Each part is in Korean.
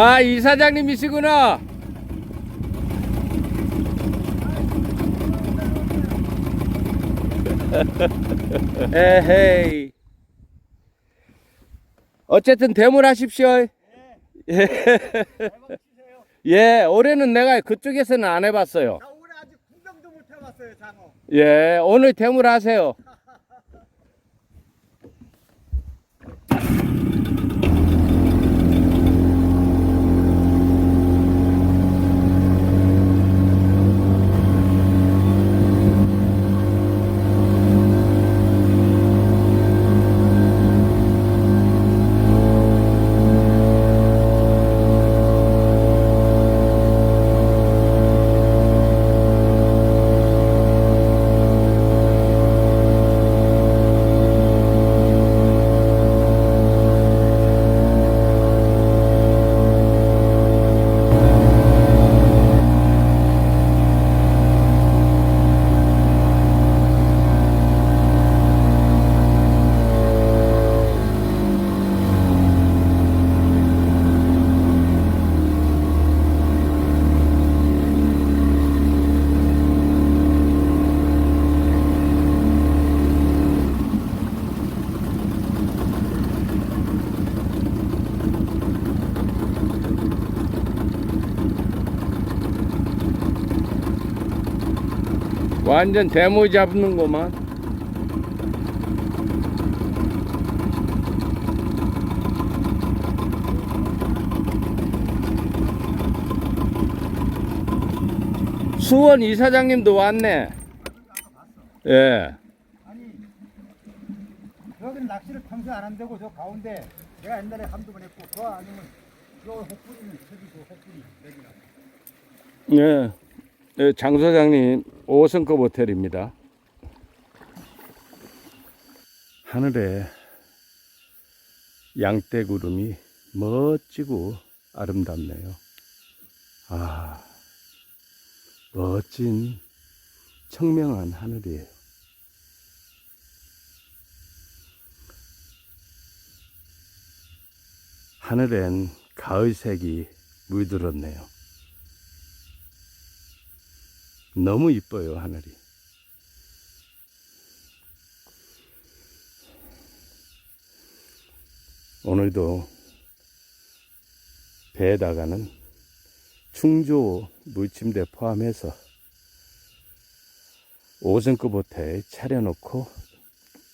아, 이 사장님이시구나. 에헤이. 어쨌든 대물하십시오. 예. 예, 올해는 내가 그쪽에서는 안 해봤어요. 나 올해 아직 구경도 못 해봤어요 장어. 예, 오늘 대물하세요. 완전 대물 잡는구만. 수원 이사장님도 왔네. 예. 아니 여기는 낚시를 평소에 안 한다고 저 가운데 내가 옛날에 한두 번 했고 그거 아니면 저 혹부리는 저기고 혹부리 여기가. 예. 예, 장 소장님 5성급 호텔입니다. 하늘에 양떼구름이 멋지고 아름답네요. 아, 멋진 청명한 하늘이에요. 하늘엔 가을색이 물들었네요. 너무 이뻐요, 하늘이. 오늘도 배에다가는 충조 물침대 포함해서 5성급 호텔 차려놓고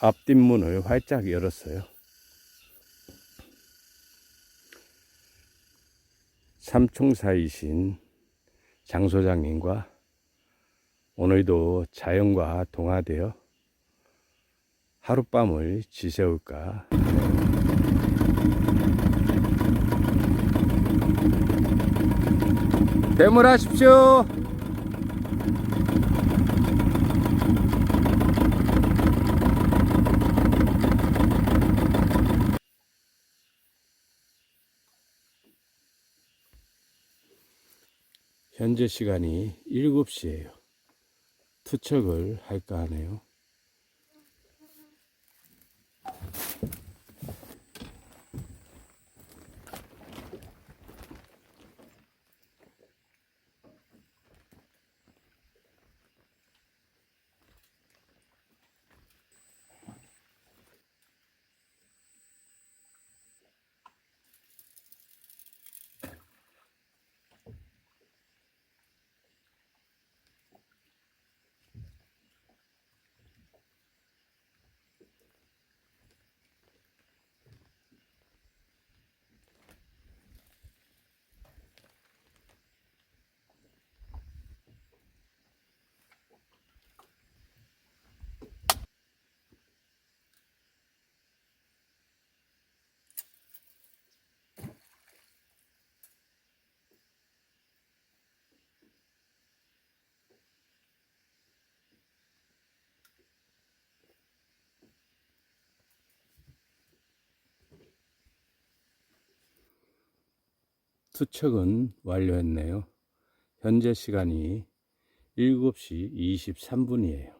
앞뒷문을 활짝 열었어요. 삼총사이신 장 소장님과 오늘도 자연과 동화되어 하룻밤을 지새울까 대물하십시오. 현재 시간이 7시예요. 투척을 할까 하네요. 투척은 완료했네요. 현재 시간이 7시 23분이에요.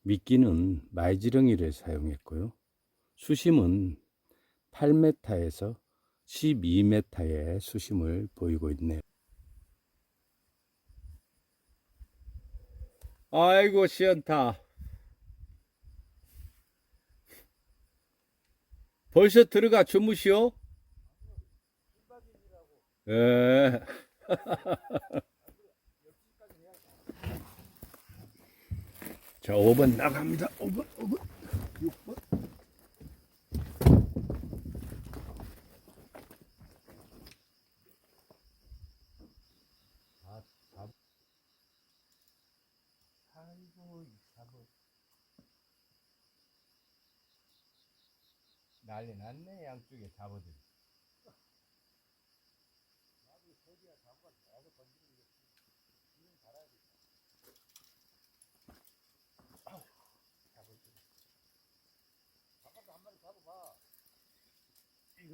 미끼는 말지렁이를 사용했고요. 수심은 8m에서 12m의 수심을 보이고 있네요. 아이고 시원타. 벌써 들어가 주무시오? 예. 자, 5번 나갑니다. 5번, 5번, 6번. 아이고, 이 사부. 난리 났네, 양쪽에 잡아들.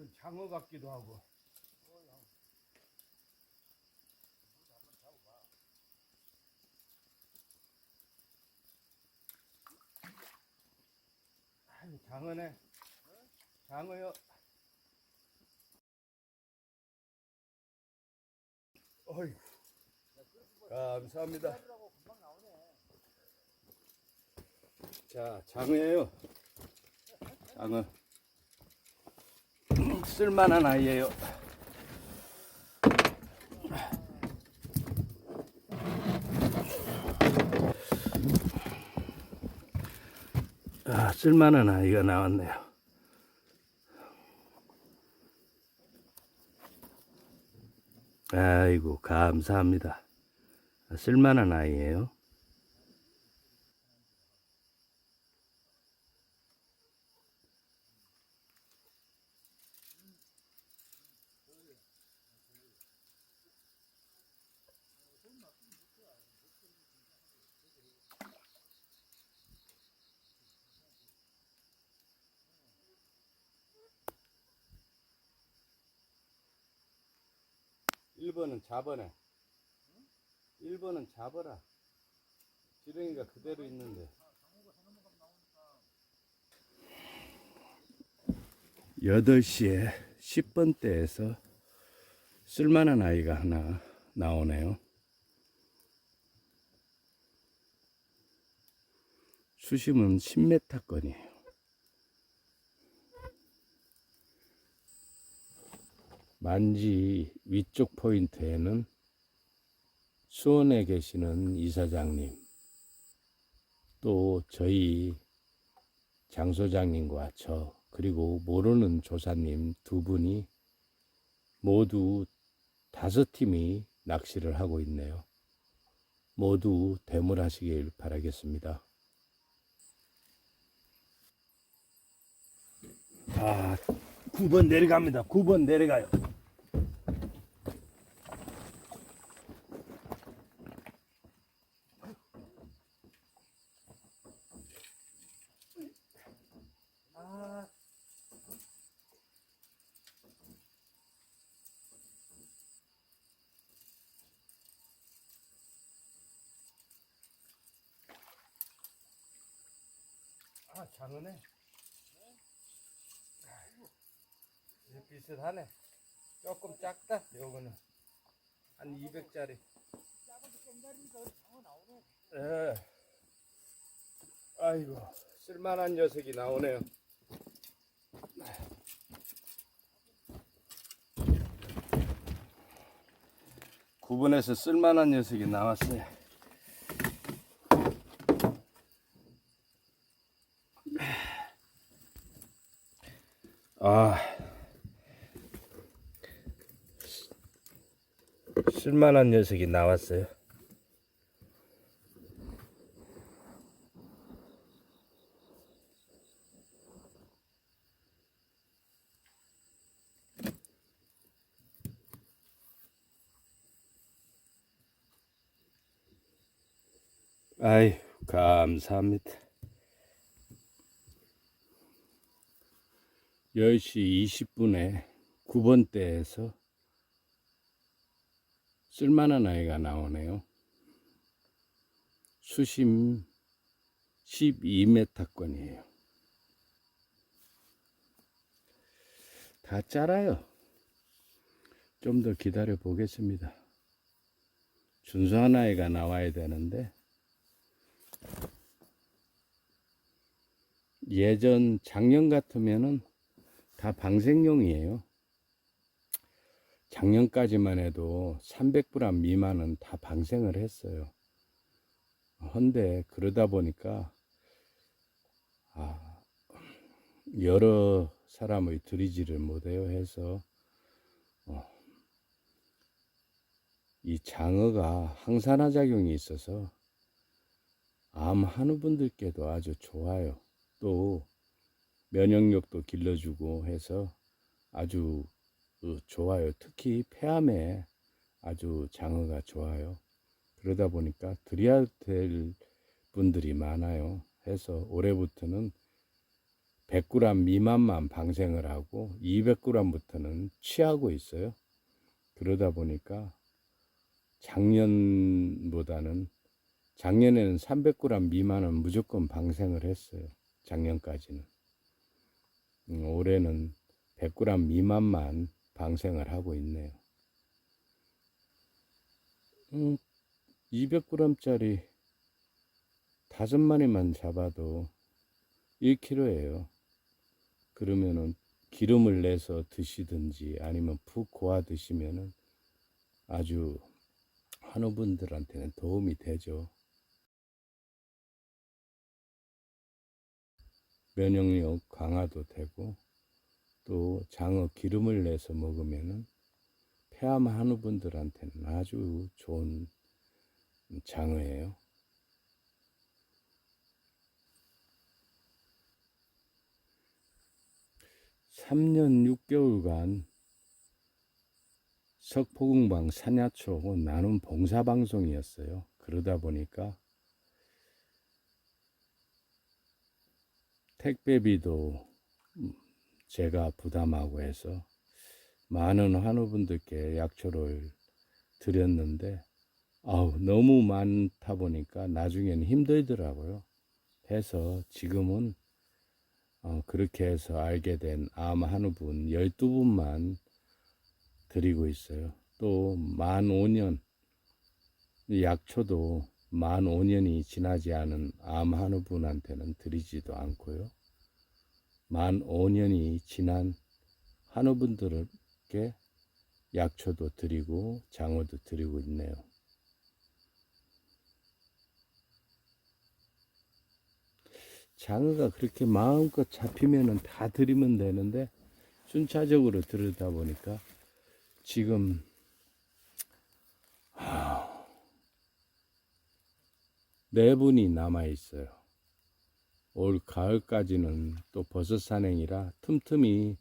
이건 장어 같기도 하고. 아유, 장어네. 장어요. 어이. 감사합니다. 자, 장어예요. 장어. 쓸만한 아이예요. 아, 쓸만한 아이가 나왔네요. 아이고, 감사합니다. 쓸만한 아이예요. 잡아내. 1번은 잡아라. 지렁이가 그대로 있는데. 여덟 시에 10번대에서 쓸만한 아이가 하나 나오네요. 수심은 10m권이에요. 만지 위쪽 포인트에는 수원에 계시는 이사장님, 또 저희 장소장님과 저, 그리고 모르는 조사님 두 분이 모두 다섯 팀이 낚시를 하고 있네요. 모두 대물하시길 바라겠습니다. 아, 9번 내려갑니다. 9번 내려가요. 아, 아, 장어네. 비슷하네. 조금 작다, 요거는. 한 200짜리. 예. 아이고, 쓸만한 녀석이 나오네요. 구분해서 쓸만한 녀석이 나왔어요. 아, 쓸만한 녀석이 나왔어요. 아이, 감사합니다. 10시 20분에 9번대에서 쓸만한 아이가 나오네요. 수심 12m권이에요. 다 짜라요. 좀 더 기다려 보겠습니다. 준수한 아이가 나와야 되는데 예전 작년 같으면은 다 방생용이에요. 작년까지만 해도 300g 미만은 다 방생을 했어요. 헌데 그러다 보니까 아, 여러 사람의 들이지를 못해요 해서 어, 이 장어가 항산화 작용이 있어서 암 하는 분들께도 아주 좋아요. 또 면역력도 길러주고 해서 아주 어, 좋아요. 특히 폐암에 아주 장어가 좋아요. 그러다 보니까 드려야 될 분들이 많아요. 해서 올해부터는 100g 미만만 방생을 하고 200g부터는 취하고 있어요. 그러다 보니까 작년보다는 작년에는 300g 미만은 무조건 방생을 했어요. 작년까지는. 음, 올해는 100g 미만만 방생을 하고 있네요. 음, 200g짜리 다섯 마리만 잡아도 1kg예요. 그러면은 기름을 내서 드시든지 아니면 푹 고아 드시면은 아주 한우분들한테는 도움이 되죠. 면역력 강화도 되고 또 장어 기름을 내서 먹으면은 폐암 한우분들한테는 아주 좋은 장어예요. 삼년 6개월간 석포궁방 산야초 나눔 봉사방송이었어요. 그러다 보니까 택배비도 제가 부담하고 해서 많은 한우분들께 약초를 드렸는데 아우 너무 많다 보니까 나중에는 힘들더라고요. 해서 지금은 어, 그렇게 해서 알게 된 암 한우분 12분만 드리고 있어요. 또 만 5년 약초도 만 5년이 지나지 않은 암 한우분한테는 드리지도 않고요. 만 5년이 지난 한우분들께 약초도 드리고 장어도 드리고 있네요. 장어가 그렇게 마음껏 잡히면은 다 드리면 되는데 순차적으로 들으다 보니까 지금 하, 네 분이 남아 있어요. 올 가을까지는 또 버섯 산행이라 틈틈이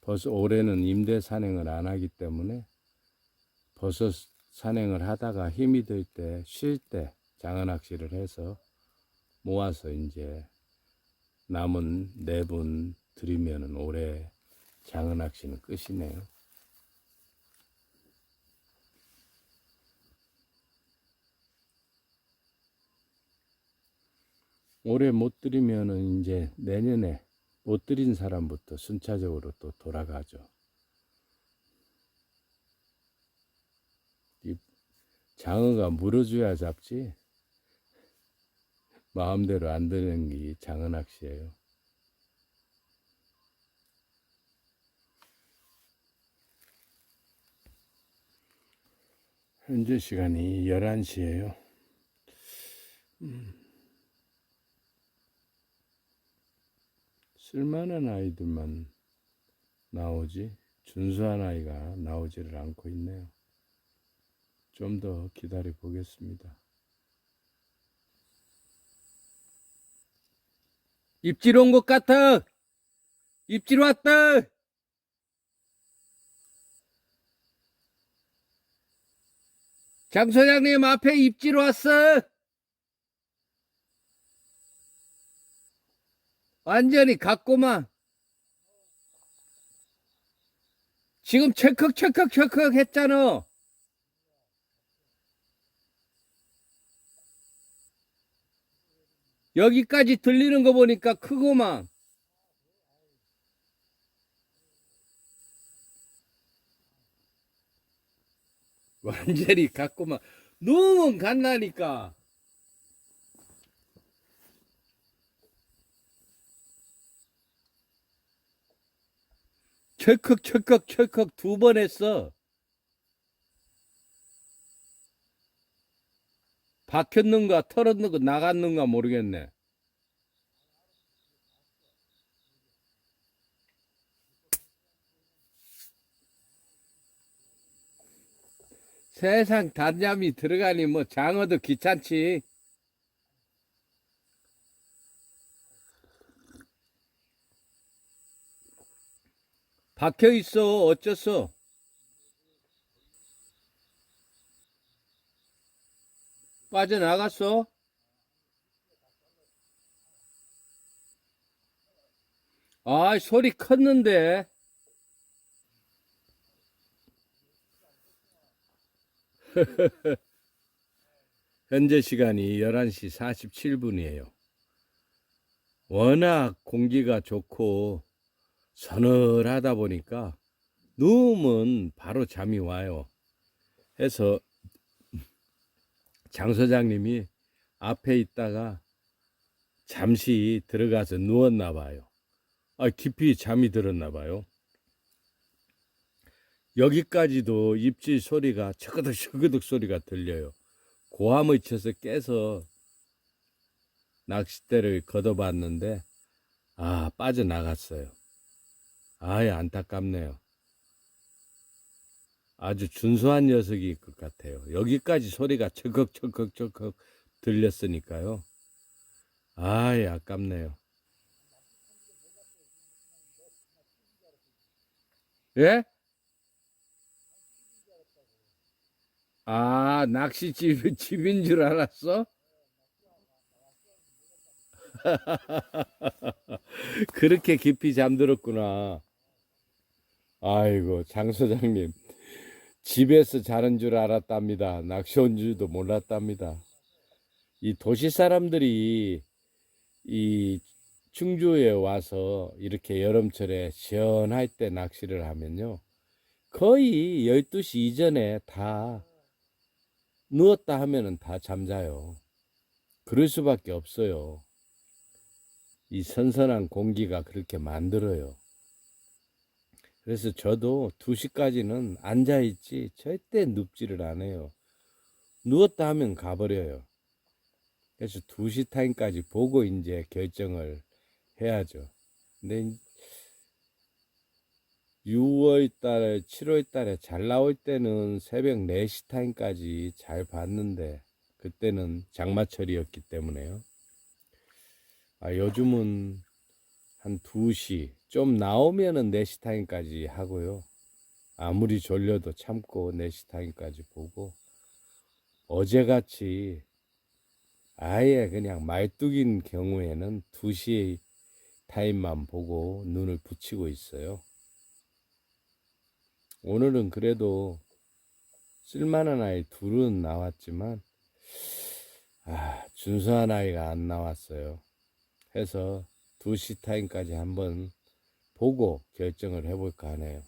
버섯 올해는 임대 산행을 안 하기 때문에 버섯 산행을 하다가 힘이 들 때 쉴 때 장어 낚시를 해서 모아서 이제 남은 네 분 드리면은 올해 장어 낚시는 끝이네요. 올해 못 드리면은 이제 내년에 못 드린 사람부터 순차적으로 또 돌아가죠. 이 장어가 물어줘야 잡지 마음대로 안 되는 게 장어 낚시예요. 현재 시간이 11시예요. 쓸만한 아이들만 나오지 준수한 아이가 나오지를 않고 있네요. 좀 더 기다려 보겠습니다. 입질 온 것 같아. 입질 왔다. 장 소장님 앞에 입질 왔어. 완전히 갔고만. 지금 체크 체크 체크 했잖아. 여기까지 들리는 거 보니까 크고만. 완전히 갔고만. 너무 갔나니까. 철컥 철컥 철컥 두 번 했어. 박혔는가 털었는가 나갔는가 모르겠네. 세상 단잠이 들어가니 뭐 장어도 귀찮지. 박혀 있어 어쩌어 빠져나갔어? 아 소리 컸는데 현재 시간이 11시 47분이에요. 워낙 공기가 좋고 서늘하다 보니까 누우면 바로 잠이 와요. 해서 장 소장님이 앞에 있다가 잠시 들어가서 누웠나 봐요. 아, 깊이 잠이 들었나 봐요. 여기까지도 입질 소리가 처그덕 처그덕 소리가 들려요. 고함을 쳐서 깨서 낚싯대를 걷어봤는데 아 빠져나갔어요. 아예 안타깝네요. 아주 준수한 녀석일 것 같아요. 여기까지 소리가 철컥철컥철컥 들렸으니까요. 아예 아깝네요. 예? 아, 낚시집 집인 줄 알았어? 그렇게 깊이 잠들었구나. 아이고, 장 소장님. 집에서 자는 줄 알았답니다. 낚시 온 줄도 몰랐답니다. 이 도시 사람들이 이 충주에 와서 이렇게 여름철에 시원할 때 낚시를 하면요. 거의 12시 이전에 다 누웠다 하면은 다 잠자요. 그럴 수밖에 없어요. 이 선선한 공기가 그렇게 만들어요. 그래서 저도 2시까지는 앉아있지 절대 눕지를 않아요. 누웠다 하면 가버려요. 그래서 2시 타임까지 보고 이제 결정을 해야죠. 근데 6월 달에, 7월 달에 잘 나올 때는 새벽 4시 타임까지 잘 봤는데, 그때는 장마철이었기 때문에요. 아, 요즘은 한 2시, 좀 나오면은 4시 타임까지 하고요. 아무리 졸려도 참고 4시 타임까지 보고, 어제같이 아예 그냥 말뚝인 경우에는 2시 타임만 보고 눈을 붙이고 있어요. 오늘은 그래도 쓸만한 아이 둘은 나왔지만, 아, 준수한 아이가 안 나왔어요. 해서 2시 타임까지 한번 보고 결정을 해볼까 하네요.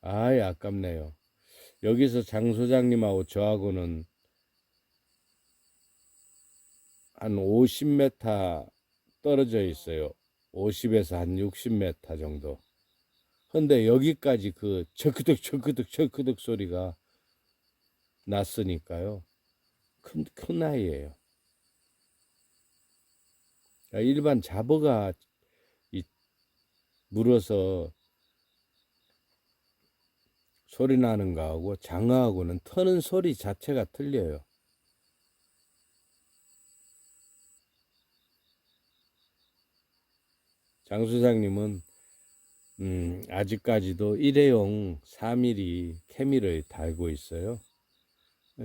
아이, 아깝네요. 여기서 장 소장님하고 저하고는 한 50m 떨어져 있어요. 50에서 한 60m 정도. 근데 여기까지 그 철크덕 철크덕 철크덕 소리가 났으니까요. 큰, 큰 아이예요. 그러니까 일반 잡어가 이 물어서 소리 나는 거하고 장어하고는 터는 소리 자체가 틀려요. 장 소장님은 음, 아직까지도 일회용 4mm 케미를 달고 있어요.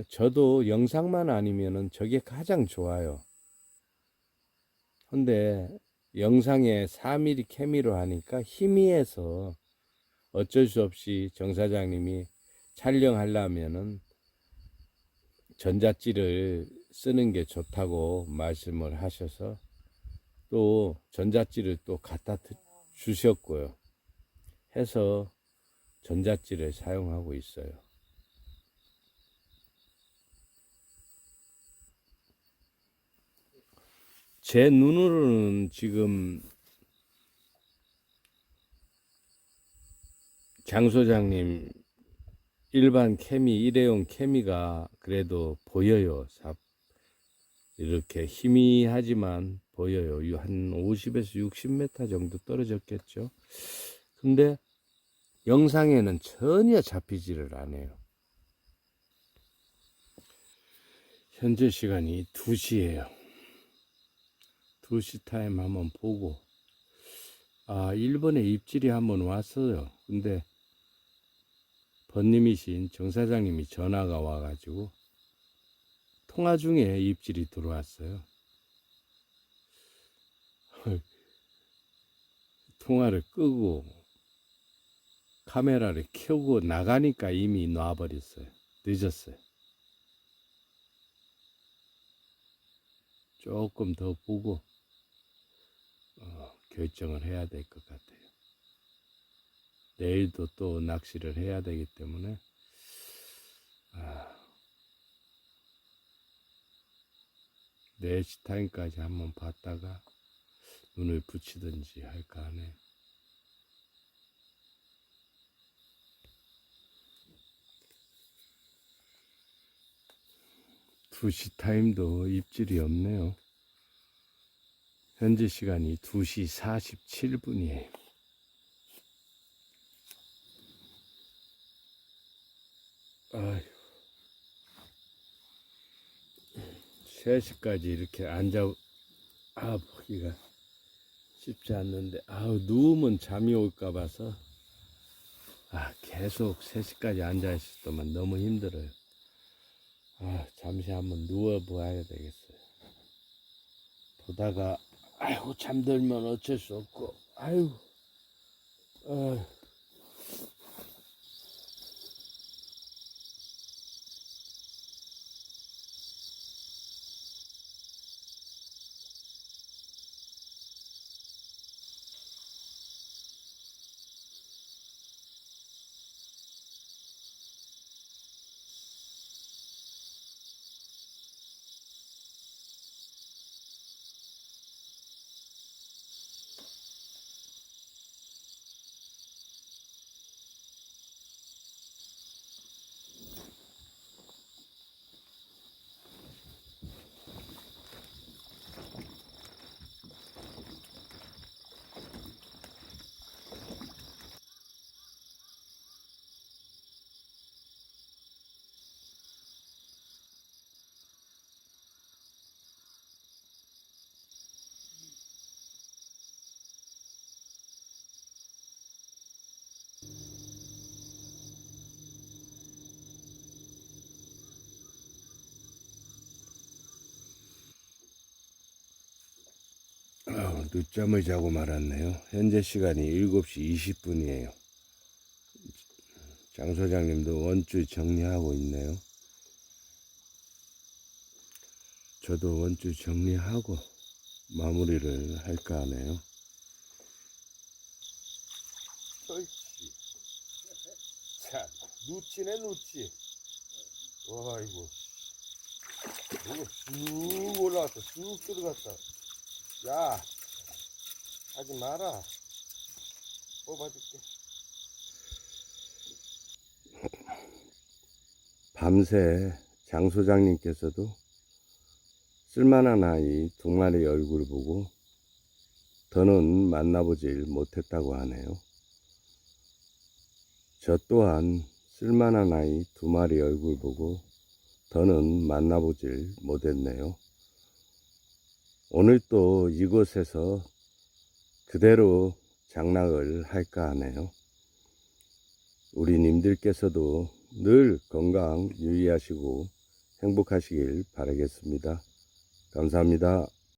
저도 영상만 아니면은 저게 가장 좋아요. 근데 영상에 4mm 케미로 하니까 희미해서 어쩔 수 없이 정 사장님이 촬영하려면은 전자찌를 쓰는 게 좋다고 말씀을 하셔서 또 전자찌를 또 갖다 드- 주셨고요. 해서 전자찌를 사용하고 있어요. 제 눈으로는 지금 장 소장님 일반 케미 일회용 케미가 그래도 보여요. 삽 이렇게 희미하지만 보여요. 유- 한 50에서 60m 정도 떨어졌겠죠. 근데 영상에는 전혀 잡히지를 않아요. 현재 시간이 2시예요. 2시 타임 한번 보고 아, 일본에 입질이 한번 왔어요. 근데 번님이신 정 사장님이 전화가 와가지고 통화 중에 입질이 들어왔어요. 통화를 끄고 카메라를 켜고 나가니까 이미 놔버렸어요. 늦었어요. 조금 더 보고 어, 결정을 해야 될 것 같아요. 내일도 또 낚시를 해야 되기 때문에 아, 4시 타임까지 한번 봤다가 눈을 붙이든지 할까 하네. 두시 타임도 입질이 없네요. 현재 시간이 2시 47분이에요. 아휴. 3시까지 이렇게 앉아, 아, 보기가 쉽지 않는데, 아우, 누우면 잠이 올까 봐서, 아, 계속 3시까지 앉아있을 동안 너무 힘들어요. 아, 잠시 한번 누워봐야 되겠어요. 보다가, 아이고, 잠들면 어쩔 수 없고, 아이고, 아 늦잠을 자고 말았네요. 현재 시간이 7시 20분이에요. 장 소장님도 원줄 정리하고 있네요. 저도 원줄 정리하고 마무리를 할까 하네요. 옳지. 자, 누치네, 누치. 어이구. 이거 쭉 올라왔다, 쭉 들어갔다. 야, 하지 마라. 뽑아줄게. 밤새 장 소장님께서도 쓸만한 아이 두 마리 얼굴 보고 더는 만나보질 못했다고 하네요. 저 또한 쓸만한 아이 두 마리 얼굴 보고 더는 만나보질 못했네요. 오늘 또 이곳에서 그대로 장락을 할까 하네요. 우리 님들께서도 늘 건강 유의하시고 행복하시길 바라겠습니다. 감사합니다.